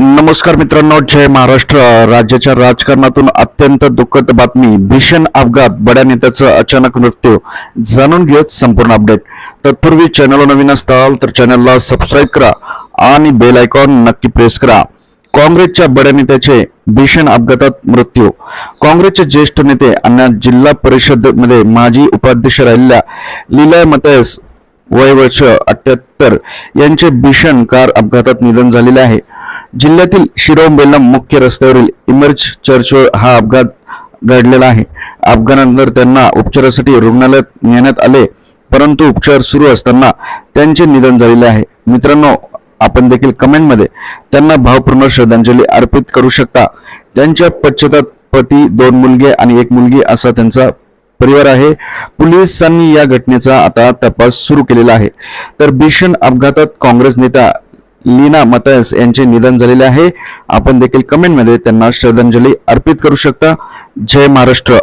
नमस्कार मित्रांनो जय महाराष्ट्र. राज्याच्या राजकारणातून अत्यंत दुःखद बातमी भीषण अपघात बड्या नेत्याचं अचानक मृत्यू. जाणून घेत संपूर्ण अपडेट. तत्पूर्वी चॅनल नवीन असताल तर चॅनलला सबस्क्राईब करा आणि बेल आयकॉन नक्की प्रेस करा. काँग्रेसच्या बड्या नेत्याचे भीषण अपघातात मृत्यू. काँग्रेसचे ज्येष्ठ नेते आणि जिल्हा परिषदेमध्ये माजी उपाध्यक्ष राहिलेल्या लीला मतयस वय वर्ष अठ्याहत्तर यांचे भीषण कार अपघातात निधन झालेले आहे. जिल्ह्यातील शिरोम बेलम मुख्य रस्त्यावरील इमर्ज चर्चवर हा अपघात घडलेला आहे. अपघातानंतर त्यांना उपचारासाठी रुग्णालयात नेण्यात आले परंतु उपचार सुरू असताना त्यांचे निधन झालेले आहे. मित्रांनो आपण देखील कमेंटमध्ये त्यांना भावपूर्ण श्रद्धांजली अर्पित करू शकता. त्यांच्या पश्चातात पती दोन मुलगे आणि एक मुलगी असा त्यांचा परिवार आहे. पोलिसांनी या घटनेचा आता तपास सुरू केलेला आहे. तर भीषण अपघातात काँग्रेस नेता लीना मतयस यांचे निधन झालेले आहे. आपण देखील कमेंटमध्ये त्यांना श्रद्धांजली अर्पित करू शकता. जय महाराष्ट्र.